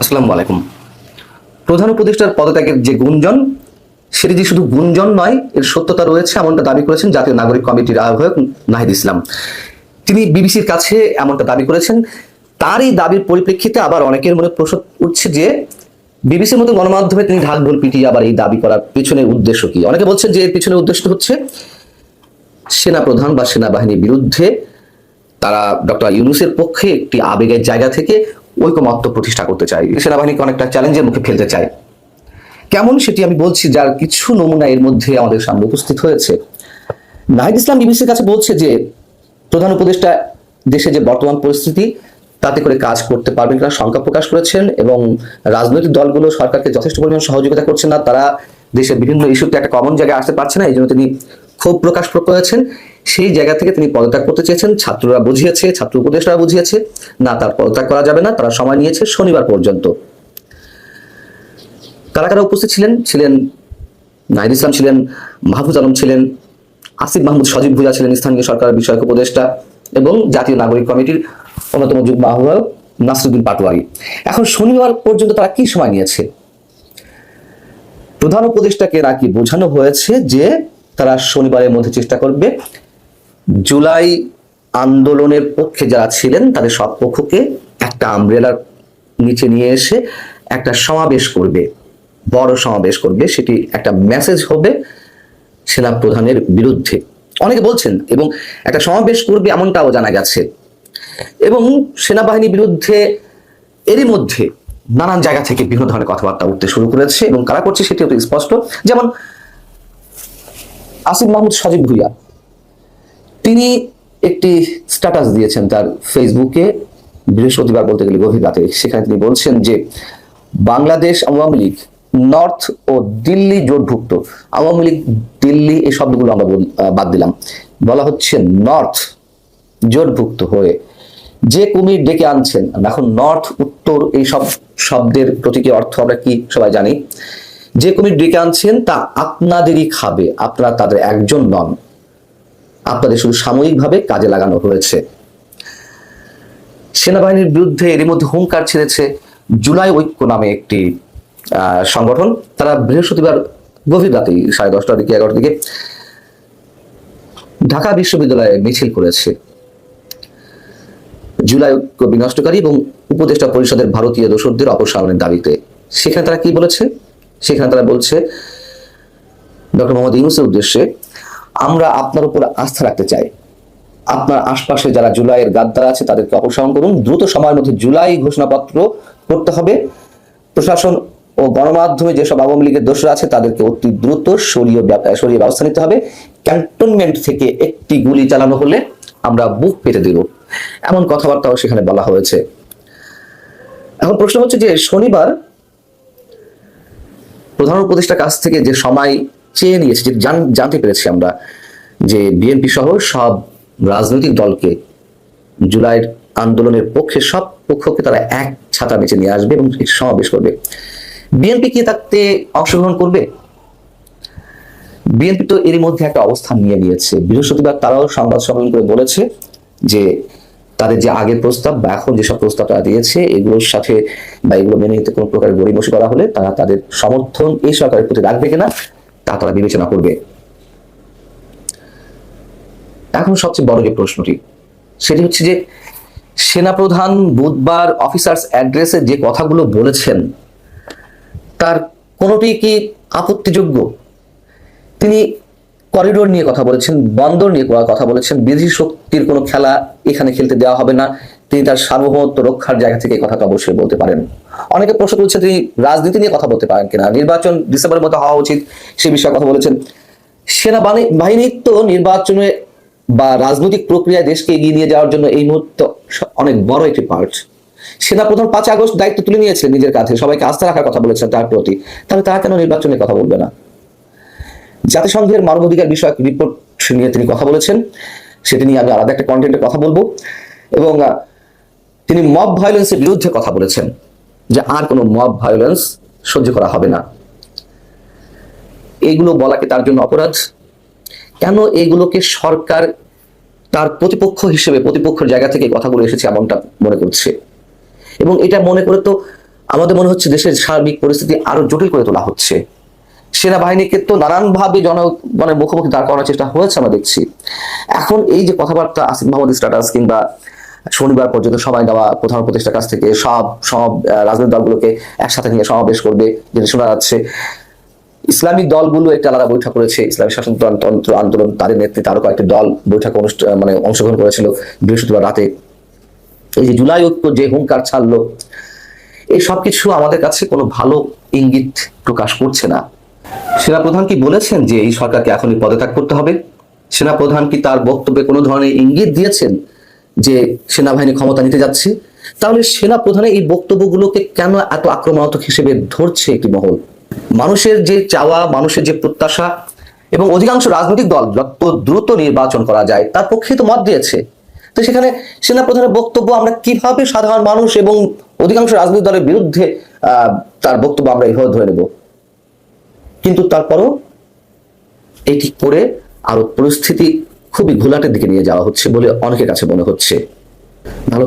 আসসালামু আলাইকুম। প্রধান উপদেষ্টার পদত্যাগের যে গুঞ্জন, সেটি যে শুধু গুঞ্জন নয়, এর সত্যতা রয়েছে, এমনটা দাবি করেছেন জাতীয় নাগরিক কমিটির আহ্বায়ক নাহিদ ইসলাম। তিনি বিবিসির কাছে এমনটা দাবি করেছেন। তার এই দাবির পরিপ্রেক্ষিতে আবার অনেকের মনে প্রশ্ন উঠছে যে, বিবিসির মতো গণমাধ্যমে তিনি ঢাক ঢোল পিটিয়ে আবার এই দাবি করার পেছনে উদ্দেশ্য কি? অনেকে বলছেন যে এর পিছনে উদ্দেশ্য হচ্ছে সেনাপ্রধান বা সেনাবাহিনীর বিরুদ্ধে তারা ডক্টর ইউনুসের পক্ষে একটি আবেগের জায়গা থেকে ঐকমত্য প্রতিষ্ঠা করতে চায় সেনাবাহিনীকে অনেকটা চ্যালেঞ্জের মুখে ফেলতে চাই। কেমন সেটি আমি বলছি যার কিছু নমুনা এর মধ্যে আমাদের সামনে উপস্থিত হয়েছে। নাহিদ ইসলাম বিবিসির কাছে বলছে যে, প্রধান উপদেষ্টা দেশে যে বর্তমান পরিস্থিতি, তাতে করে কাজ করতে পারবেন কিনা শঙ্কা প্রকাশ করেছেন এবং রাজনৈতিক দলগুলো সরকারকে যথেষ্ট পরিমাণ সহযোগিতা করছে না, তারা দেশের বিভিন্ন ইস্যুতে একটা কমন জায়গায় আসতে পারছে না, এই জন্য তিনি ক্ষোভ প্রকাশ করেছেন। সেই জায়গা থেকে তিনি পদত্যাগ করতে চেয়েছেন। ছাত্ররা বুঝিয়েছে, ছাত্র উপদেষ্টারা বুঝিয়েছে, না, তার পদত্যাগ করা যাবে না, তারা সময় নিয়েছে শনিবার পর্যন্ত। কারা কারা উপস্থিত ছিলেন? ছিলেন নাহিদ ইসলাম ছিলেন, মাহফুজ আলম ছিলেন, আসিফ মাহমুদ, সজীব ভুজা ছিলেন স্থানীয় সরকার বিষয়ক উপদেষ্টা এবং জাতীয় নাগরিক কমিটির অন্যতম যুগ্ম আহ্বায়ক নাসরুদ্দিন পাটোয়ারি। এখন শনিবার পর্যন্ত তারা কি সময় নিয়েছে? প্রধান উপদেষ্টাকে নাকি বোঝানো হয়েছে যে তারা শনিবারের মধ্যে চেষ্টা করবে। জুলাই আন্দোলনের পক্ষে যারা ছিলেন, তাদের সব পক্ষকে একটা আমব্রেলার নিচে নিয়ে এসে একটা সমাবেশ করবে, বড় সমাবেশ করবে। সেটি একটা মেসেজ হবে সেনা প্রধানের বিরুদ্ধে। অনেকে বলছেন, এবং একটা সমাবেশ করবে এমনটাও জানা গেছে। এবং সেনাবাহিনীর বিরুদ্ধে এরই মধ্যে নানান জায়গা থেকে বিভিন্ন ধরনের কথাবার্তা উঠতে শুরু করেছে এবং কারা করছে সেটি অতি স্পষ্ট। যেমন আসিফ মাহমুদ সজীব ভুইয়া তিনি একটি স্ট্যাটাস দিয়েছেন তার ফেসবুকে বৃহস্পতিবার বলতে গেলে গভীর রাতে। সেখানে তিনি বলছেন যে, বাংলাদেশ আওয়ামী লীগ নর্থ ও দিল্লি জোটভুক্ত। আওয়ামী লীগ, দিল্লি এই শব্দগুলো আমরা বাদ দিলাম। বলা হচ্ছে নর্থ জোটভুক্ত হয়ে। যে কুমির ডেকে আনছেন, এখন নর্থ উত্তর এই সব শব্দের প্রতীকী অর্থ আমরা কি সবাই জানি? যে কুমির ডেকে আনছেন, তা আপনাদেরই খাবে। আপনারা তাদের একজন নন। আপনাদের শুধু সাময়িকভাবে কাজে লাগানো হয়েছে। সেনাবাহিনীর বিরুদ্ধে এরই মধ্যে হুঙ্কার ছেড়েছে জুলাই ঐক্য নামে একটি সংগঠন। তারা বৃহস্পতিবার গভীর রাতে সাড়ে দশটার দিকে এগারোটার দিকে ঢাকা বিশ্ববিদ্যালয়ে মিছিল করেছে। জুলাই ঐক্য বিনষ্টকারী এবং উপদেষ্টা পরিষদের ভারতীয় দোসরদের অপসারণের দাবিতে। সেখানে তারা কি বলেছে? সেখানে তারা বলছে, ডক্টর মোহাম্মদ ইউনুসের উদ্দেশ্যে আমরা আপনার উপর আস্থা রাখতে চাই। আপনার আশপাশে যারা জুলাইয়ের গাদ্দার আছে, তাদেরকে অপসারণ করুন। দ্রুত সময়ের মধ্যে জুলাই ঘোষণাপত্র করতে হবে। প্রশাসন ও গণমাধ্যমে যেসব আওয়ামী লীগের দোষরা আছে, তাদেরকে অতি দ্রুত সরিয়ে সরিয়ে ব্যবস্থা নিতে হবে। ক্যান্টনমেন্ট থেকে একটি গুলি চালানো হলে আমরা বুক পেতে দিব। এমন কথাবার্তাও সেখানে বলা হয়েছে। এখন প্রশ্ন হচ্ছে যে, শনিবার প্রধান উপদেষ্টার কাছ থেকে যে সময় চেয়ে নিয়েছে, যে জানতে পেরেছি আমরা যে বিএনপি সহ সব রাজনৈতিক দলকে জুলাইয়ের আন্দোলনের পক্ষে সব পক্ষকে তারা এক ছাতা নিচে নিয়ে আসবে এবং সমাবেশ করবে। বিএনপি কি তাতে অংশগ্রহণ করবে? বিএনপি তো এরই মধ্যে একটা অবস্থান নিয়ে নিয়েছে। বৃহস্পতিবার তারাও সংবাদ সম্মেলন করে বলেছে যে তাদের যে আগের প্রস্তাব বা এখন যেসব প্রস্তাব তারা দিয়েছে, এগুলোর সাথে বা এগুলো মেনে নিতে কোনো প্রকার গড়িমসি করা হলে তারা তাদের সমর্থন এই সরকারের প্রতি রাখবে কিনা তা তারা বিবেচনা করবে। এখন সবচেয়ে বড় যে প্রশ্নটি, সেটি হচ্ছে যে, সেনাপ্রধান বুধবার অফিসার্স অ্যাড্রেসে যে কথাগুলো বলেছেন, তার কোনোটি কি আপত্তিযোগ্য? তিনি করিডোর নিয়ে কথা বলেছেন, বন্দর নিয়ে কথা বলেছেন, বিদেশি শক্তির কোনো খেলা এখানে খেলতে দেওয়া হবে না, তিনি তার সার্বভৌমত্ব রক্ষার জায়গা থেকে কথাটা অবশ্যই বলতে পারেন। অনেকে প্রশ্ন করছে তিনি রাজনীতি নিয়ে কথা বলতে পারেন কিনা? নির্বাচন ডিসেম্বরের মধ্যে হওয়া উচিত, সে বিষয়ে কথা বলেছেন। সেনাবাহিনী তো নির্বাচনে বা রাজনৈতিক প্রক্রিয়ায় দেশকে এগিয়ে নিয়ে যাওয়ার জন্য এই মুহূর্তে অনেক বড় একটি পার্ট সেনাপ্রধান পাঁচ আগস্ট দায়িত্ব তুলে নিয়েছিলেন নিজের কাছে সবাইকে আস্থা রাখার কথা বলেছেন তার প্রতি। তাহলে তারা কেন নির্বাচনের কথা বলবে না? জাতিসংঘের মানবাধিকার বিষয়ক রিপোর্ট নিয়ে তিনি কথা বলেছেন। সেটি নিয়ে আমি আলাদা একটা কন্টেন্টে কথা বলব। এবং তিনি মব ভায়োলেন্সের বিরুদ্ধে কথা বলেছেন। যে আর কোনো মব ভায়োলেন্স সহ্য করা হবে না। এইগুলো বলা কি তার জন্য অপরাধ। কেন এগুলোকে সরকার তার প্রতিপক্ষ হিসেবে, প্রতিপক্ষের জায়গা থেকে কথাগুলো এসেছে এমনটা মনে করছে। এবং এটা মনে করে তো আমাদের মনে হচ্ছে দেশের সার্বিক পরিস্থিতি আরও জটিল করে তোলা হচ্ছে। সেনাবাহিনীকে তো নানানভাবে জনগণের মুখোমুখি দাঁড় করানোর চেষ্টা হয়েছে আমরা দেখছি। এখন এই যে কথাবার্তা আসিফ মাহমুদ স্ট্যাটাস কিংবা শনিবার পর্যন্ত সবাই দেওয়া প্রধান উপদেষ্টার কাছ থেকে সব সব রাজনৈতিক দলগুলোকে একসাথে নিয়ে সমাবেশ করবে, যেটা শোনা যাচ্ছে। ইসলামী দলগুলো একটা আলাদা বৈঠক করেছে। ইসলামী শাসনতন্ত্র আন্দোলন তাদের নেতৃত্বে আরও কয়েকটি দল বৈঠক অনুষ্ঠান মানে অংশগ্রহণ করেছিল বৃহস্পতিবার রাতে। এই যে জুলাই ঐক্য যে হুঙ্কার ছাড়লো, এই সবকিছু আমাদের কাছে কোনো ভালো ইঙ্গিত প্রকাশ করছে না। সেনাপ্রধান কি বলেছেন যে এই সরকারকে এখনই পদত্যাগ করতে হবে? সেনাপ্রধান কি তার বক্তব্যে কোনো ধরনের ইঙ্গিত দিয়েছেন? যে সেনাবাহিনী ক্ষমতা নিতে যাচ্ছে, তাহলে সেনাপ্রধানের এই বক্তব্যগুলোকে কেন এত আক্রমণাত্মক হিসেবে ধরছে একটি মহল? মানুষের যে চাওয়া, মানুষের যে প্রত্যাশা এবং অধিকাংশ রাজনৈতিক দল যত দ্রুত নির্বাচন করা যায়, তার পক্ষে তো মত দিয়েছে। তো সেখানে সেনাপ্রধানের বক্তব্য আমরা কীভাবে সাধারণ মানুষ এবং অধিকাংশ রাজনৈতিক দলের বিরুদ্ধে তার বক্তব্য আমরা এইভাবে ধরে নেব? কিন্তু তারপরও এটি করে আরও পরিস্থিতি খুবই ঘোলাটের দিকে নিয়ে যাওয়া হচ্ছে বলে অনেকের কাছে মনে হচ্ছে। ভালো